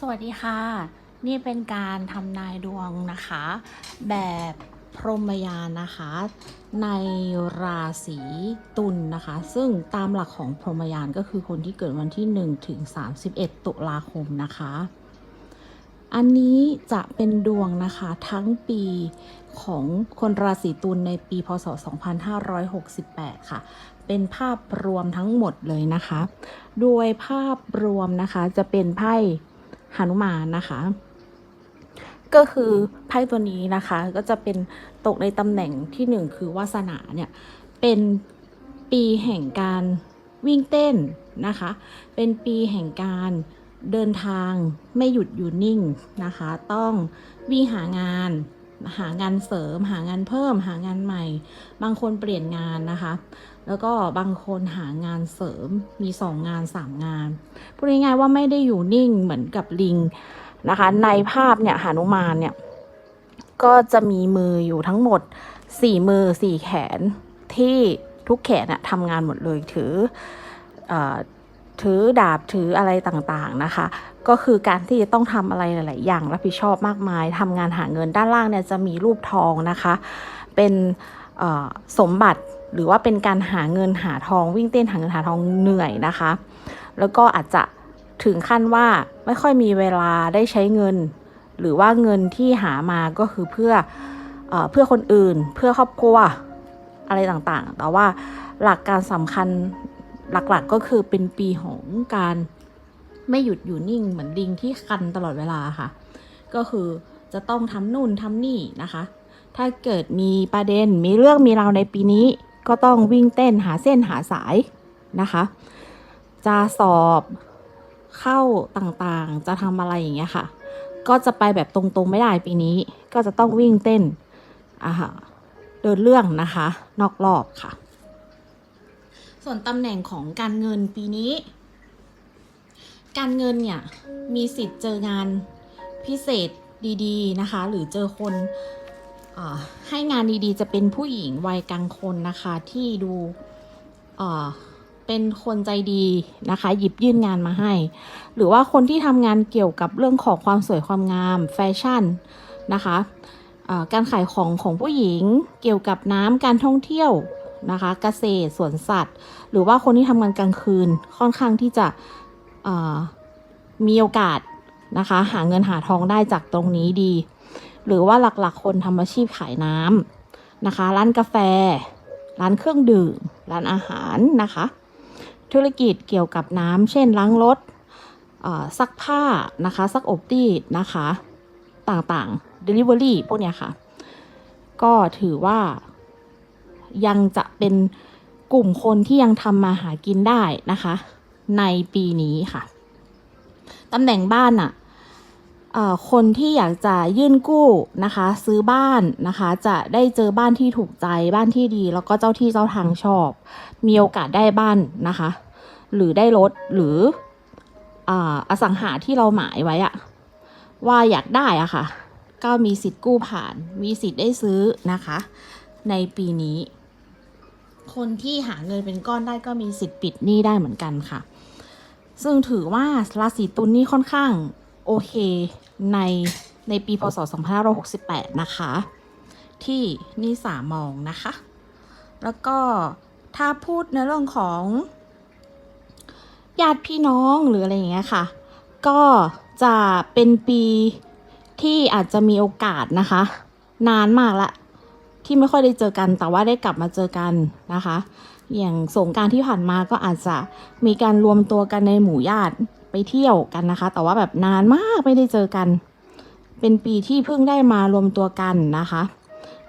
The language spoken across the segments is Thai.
สวัสดีค่ะ นี่เป็นการทำนายดวงนะคะ แบบพรหมยานนะคะ ในราศีตุลนะคะ ซึ่งตามหลักของพรหมยานก็คือคนที่เกิดวันที่ 1 ถึง 31 ตุลาคมนะคะ อันนี้จะเป็นดวงนะคะทั้งปีของคนราศีตุลในปีพศ 2568 ค่ะ เป็นภาพรวมทั้งหมดเลยนะคะ โดยภาพรวมนะคะจะเป็นไพ่ หนุมานนะคะ ก็คือไพ่ตัวนี้นะคะ ก็จะเป็นตกในตำแหน่งที่หนึ่งคือวาสนาเนี่ย เป็นปีแห่งการวิ่งเต้นนะคะ เป็นปีแห่งการเดินทางไม่หยุดอยู่นิ่งนะคะ ต้องวิ่งหางานหางานเสริม หางานเพิ่ม หางานใหม่ บางคนเปลี่ยนงานนะคะ แล้วก็บางคนหางานเสริมมีสองงานสามงานพูดง่ายๆว่าไม่ได้อยู่นิ่งเหมือนกับลิงนะคะ ในภาพเนี่ยหานุมานเนี่ย ก็จะมีมืออยู่ทั้งหมดสี่มือสี่แขนที่ทุกแขนอะทำงานหมดเลยถืออถือดาบถืออะไรต่างๆนะคะ ก็คือการที่จะต้องทำอะไรหลาย ๆ อย่างรับผิดชอบมากมายทำงานหาเงินด้านล่างเนี่ยจะมีรูปทองนะคะ เป็นสมบัติ หรือว่าเป็นการหาเงินหาทองวิ่งเต้นหาเงินหาทองเหนื่อยนะคะ แล้วก็อาจจะถึงขั้นว่าไม่ค่อยมีเวลาได้ใช้เงิน หรือว่าเงินที่หามาก็คือเพื่อเอเพื่อคนอื่น เพื่อครอบครัวอะไรต่างๆ แต่ว่าหลักการสำคัญหลักๆก็คือเป็นปีของการไม่หยุดอยู่นิ่งเหมือนลิงที่คันตลอดเวลาค่ะ ก็คือจะต้องทำนู่นทำนี่นะคะ ถ้าเกิดมีประเด็นมีเรื่องมีราวในปีนี้ ก็ต้องวิ่งเต้นหาเส้นหาสายนะคะ จะสอบเข้าต่างๆ จะทำอะไรอย่างเงี้ยค่ะ ก็จะไปแบบตรงๆไม่ได้ปีนี้ ก็จะต้องวิ่งเต้นอ่าฮะเดินเรื่องนะคะ นอกรอบค่ะ ส่วนตำแหน่งของการเงินปีนี้ การเงินเนี่ยมีสิทธิ์เจองานพิเศษดีๆนะคะ หรือเจอคน ให้งานดีๆ จะเป็นผู้หญิงวัยกลางคนนะคะที่ดูเป็นคนใจดีนะคะ หยิบยื่นงานมาให้ หรือว่าคนที่ทำงานเกี่ยวกับเรื่องของความสวยความงามแฟชั่นนะคะการขายของของผู้หญิงเกี่ยวกับน้ำการท่องเที่ยวนะคะเกษตรสวนสัตว์ หรือว่าคนที่ทำงานกลางคืนค่อนข้างที่จะมีโอกาสนะคะ หาเงินหาทองได้จากตรงนี้ดี หรือว่าหลักๆ คนทำอาชีพขายน้ำนะคะ ร้านกาแฟ ร้านเครื่องดื่ม ร้านอาหารนะคะ ธุรกิจเกี่ยวกับน้ำเช่นล้างรถซักผ้านะคะซักอบรีดนะคะต่างๆ Delivery พวกเนี้ยค่ะ ก็ถือว่ายังจะเป็นกลุ่มคนที่ยังทำมาหากินได้นะคะ ในปีนี้ค่ะตำแหน่งบ้านอะ คนที่อยากจะยื่นกู้นะคะ ซื้อบ้านนะคะ จะได้เจอบ้านที่ถูกใจบ้านที่ดี แล้วก็เจ้าที่เจ้าทางชอบ มีโอกาสได้บ้านนะคะ หรือได้รถหรืออสังหาที่เราหมายไว้อะว่าอยากได้อะค่ะ ก็มีสิทธิ์กู้ผ่าน มีสิทธิ์ได้ซื้อนะคะ ในปีนี้ คนที่หาเงินเป็นก้อนได้ก็มีสิทธิ์ปิดหนี้ได้เหมือนกันค่ะ ซึ่งถือว่าราศีตุลนี่ค่อนข้าง โอเคในในปีพศ 2568 นะคะ ที่นิสามองนะคะ แล้วก็ถ้าพูดในเรื่องของญาติพี่น้องหรืออะไรอย่างเงี้ยค่ะ ก็จะเป็นปีที่อาจจะมีโอกาสนะคะ นานมากละ ที่ไม่ค่อยได้เจอกันแต่ว่าได้กลับมาเจอกันนะคะ อย่างสงการที่ผ่านมาก็อาจจะมีการรวมตัวกันในหมู่ญาติไปเที่ยวกันนะคะ แต่ว่าแบบนานมากไม่ได้เจอกัน เป็นปีที่เพิ่งได้มารวมตัวกันนะคะ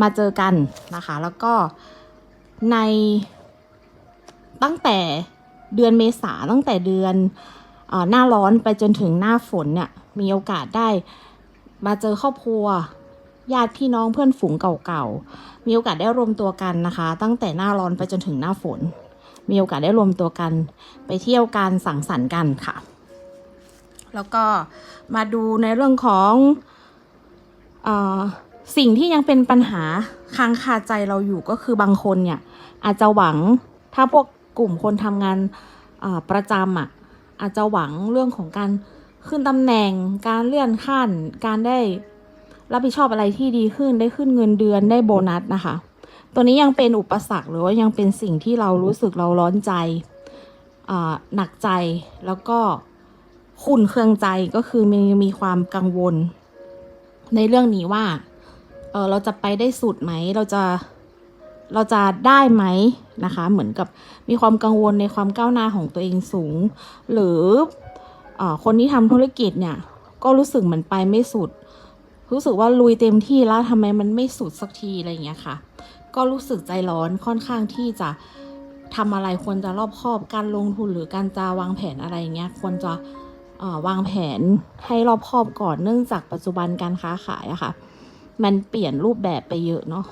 มาเจอกันนะคะ แล้วก็ในตั้งแต่เดือนเมษาตั้งแต่เดือนอหน้าร้อนไปจนถึงหน้าฝนเนี่ยมีโอกาสได้มาเจอครอบครัวญาติพี่น้องเพื่อนฝูงเก่าๆ มีโอกาสได้รวมตัวกันนะคะ ตั้งแต่หน้าร้อนไปจนถึงหน้าฝน มีโอกาสได้รวมตัวกัน ไปเที่ยวกันสังสรรค์กันค่ะ แล้วก็มาดูในเรื่องของอสิ่งที่ยังเป็นปัญหาค้างคาใจเราอยู่ก็คือบางคนเนี่ย อาจจะหวังถ้าพวกกลุ่มคนทำงานประจำอะอาจจะหวังเรื่องของการขึ้นตำแหน่ง การเลื่อนขั้น การได้รับผิดชอบอะไรที่ดีขึ้นได้ขึ้นเงินเดือนได้โบนัสนะคะ ตัวนี้ยังเป็นอุปสรรคหรือว่ายังเป็นสิ่งที่เรารู้สึกเราร้อนใจหนักใจแล้วก็ ขุ่นเคืองใจก็คือมีมีความกังวล ในเรื่องนี้ว่าเออเราจะไปได้สุดไหม เราจะเราจะได้ไหมนะคะ เหมือนกับมีความกังวลในความก้าวหน้าของตัวเองสูง หรือเออคนที่ทำธุรกิจเนี่ย ก็รู้สึกเหมือนไปไม่สุด รู้สึกว่าลุยเต็มที่แล้วทำไมมันไม่สุดสักทีอะไรอย่างเงี้ยค่ะ ก็รู้สึกใจร้อนค่อนข้างที่จะทำอะไรควรจะรอบคอบการลงทุนหรือการจะวางแผนอะไรเงี้ยควรจะ วางแผนให้รอบคอบก่อนเนื่องจากปัจจุบันการค้าขายอะค่ะ มันเปลี่ยนรูปแบบไปเยอะเนาะ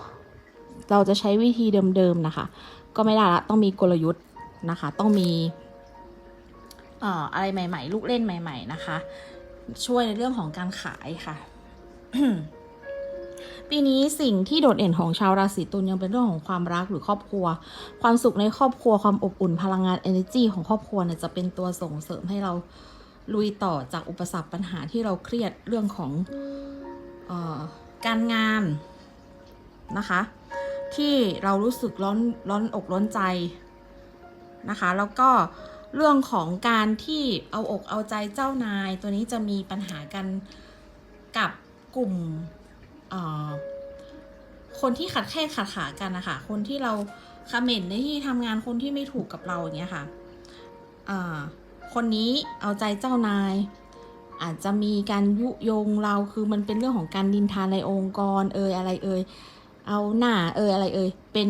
เราจะใช้วิธีเดิมๆนะคะ ก็ไม่ได้ละต้องมีกลยุทธ์นะคะ ต้องมีเอ่ออะไรใหม่ ๆ ลูกเล่นใหม่ ๆ นะคะ ช่วยในเรื่องของการขายค่ะ ปีนี้สิ่งที่โดดเด่นของชาวราศีตุลยังเป็นเรื่องของความรักหรือครอบครัว ความสุขในครอบครัวความอบอุ่นพลังงาน energy ของครอบครัวเนี่ยจะเป็นตัวส่งเสริมให้เรา ลุยต่อจากอุปสรรคปัญหาที่เราเครียดเรื่องของออการงานนะคะ ที่เรารู้สึกร้อนร้อนอกร้อนใจนะคะ แล้วก็เรื่องของการที่เอาอกเอาใจเจ้านาย ตัวนี้จะมีปัญหากันกับกลุ่มคนที่ขัดแข้งขัดขากันนะคะ คนที่เราคอมเมนต์ในที่ทำงานคนที่ไม่ถูกกับเราอย่างเงี้ยค่ะ อ่า คนนี้เอาใจเจ้านาย อาจจะมีการยุยงเราคือมันเป็นเรื่องของการดินทานในองค์กรเอยอะไรเอยเอาหน้าเอยอะไรเอยเป็น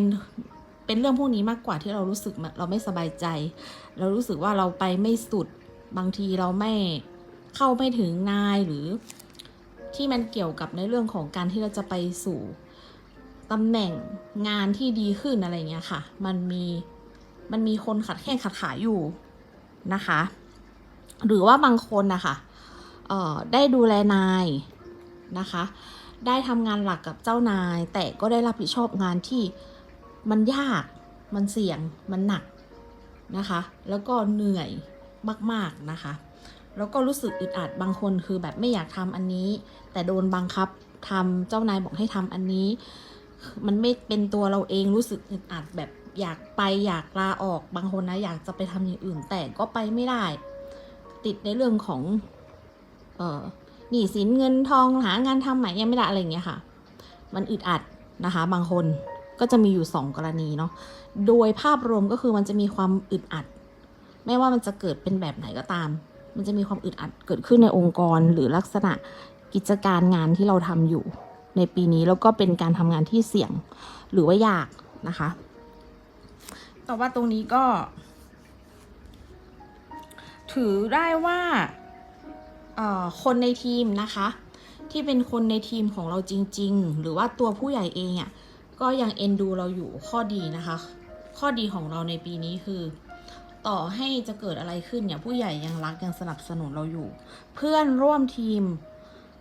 เป็นเรื่องพวกนี้มากกว่าที่เรารู้สึกเราไม่สบายใจ เรารู้สึกว่าเราไปไม่สุดบางทีเราไม่เข้าไม่ถึงนายหรือที่มันเกี่ยวกับในเรื่องของการที่เราจะไปสู่ตำแหน่งงานที่ดีขึ้นอะไรเงี้ยค่ะ มันมีมันมีคนขัดแข้งขัดขาอยู่ นะคะ หรือว่าบางคนนะคะได้ดูแลนายนะคะ ได้ทำงานหลักกับเจ้านาย แต่ก็ได้รับผิดชอบงานที่มันยากมันเสี่ยงมันหนักนะคะ แล้วก็เหนื่อยมากๆนะคะ แล้วก็รู้สึกอึดอัดบางคนคือแบบไม่อยากทำอันนี้ แต่โดนบังคับทำเจ้านายบอกให้ทำอันนี้ มันไม่เป็นตัวเราเองรู้สึกอึดอัดแบบ อยากไปอยากลาออกบางคนนะอยากจะไปทำอย่างอื่นแต่ก็ไปไม่ได้ ติดในเรื่องของเอ่อหนี้สินเงินทองหางานทำใหม่ยังไม่ได้อะไรอย่างเงี้ยค่ะ มันอึดอัดนะคะ บางคนก็จะมีอยู่สองกรณีเนาะโดยภาพรวมก็คือมันจะมีความอึดอัด ไม่ว่ามันจะเกิดเป็นแบบไหนก็ตาม มันจะมีความอึดอัดเกิดขึ้นในองค์กรหรือลักษณะกิจการงานที่เราทำอยู่ในปีนี้แล้วก็เป็นการทำงานที่เสี่ยงหรือว่ายากนะคะ แต่ว่าตรงนี้ก็ ถือได้ว่าคนในทีมนะคะ ที่เป็นคนในทีมของเราจริง ๆ หรือว่าตัวผู้ใหญ่เองอะ่ะก็ยังเอ็นดูเราอยู่ข้อดีนะคะ ข้อดีของเราในปีนี้คือ ต่อให้จะเกิดอะไรขึ้นเนี่ย ผู้ใหญ่ยังรักยังสนับสนุนเราอยู่ เพื่อนร่วมทีม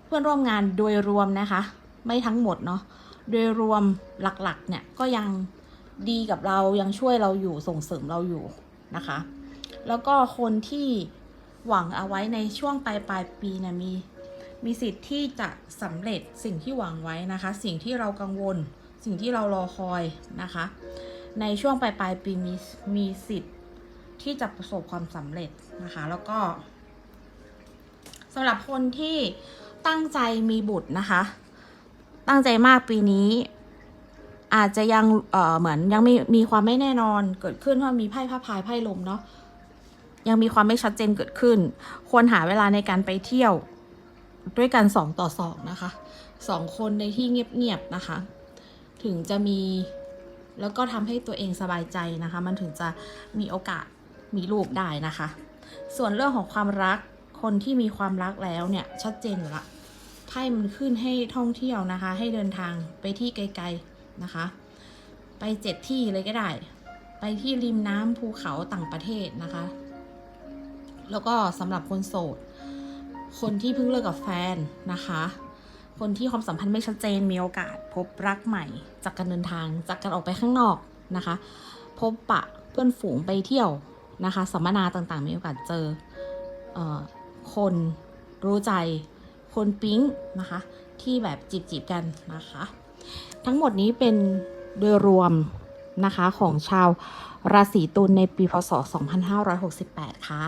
เพื่อนร่วมงานโดยรวมนะคะ ไม่ทั้งหมดเนาะโดยรวมหลักๆเนี่ยก็ยัง ดีกับเรายังช่วยเราอยู่ส่งเสริมเราอยู่นะคะ แล้วก็คนที่หวังเอาไว้ในช่วงปลายปลายปีเนี่ยมีมีสิทธิ์ที่จะสำเร็จสิ่งที่หวังไว้นะคะ สิ่งที่เรากังวล สิ่งที่เรารอคอยนะคะ ในช่วงปลายปลายปีมีมีสิทธิ์ที่จะประสบความสำเร็จนะคะ แล้วก็สำหรับคนที่ตั้งใจมีบุตรนะคะ ตั้งใจมากปีนี้ อาจจะยังเอ่อเหมือนยังมีมีความไม่แน่นอนเกิดขึ้นเพราะมีไพ่พระพายไพ่ลมเนาะยังมีความไม่ชัดเจนเกิดขึ้น ควรหาเวลาในการไปเที่ยวด้วยกันสองต่อสองนะคะสองคนในที่เงียบๆนะคะ ถึงจะมีแล้วก็ทำให้ตัวเองสบายใจนะคะ มันถึงจะมีโอกาสมีลูกได้นะคะ ส่วนเรื่องของความรักคนที่มีความรักแล้วเนี่ยชัดเจนอยู่ละไพ่มันขึ้นให้ท่องเที่ยวนะคะ ให้เดินทางไปที่ไกลๆ นะคะ ไปเจ็ดที่เลยก็ได้ ไปที่ริมน้ำภูเขาต่างประเทศนะคะ แล้วก็สำหรับคนโสด คนที่เพิ่งเลิกกับแฟนนะคะ คนที่ความสัมพันธ์ไม่ชัดเจนมีโอกาส พบรักใหม่จากการเดินทางจากการออกไปข้างนอกนะคะ พบปะเพื่อนฝูงไปเที่ยวนะคะสัมมนาต่างๆ มีโอกาสเจอเออคนรู้ใจคนปิ๊งนะคะ ที่แบบจีบจีบๆกันนะคะ ทั้งหมดนี้เป็นโดยรวมนะคะของชาวราศีตุลในปีพศ 2568 ค่ะ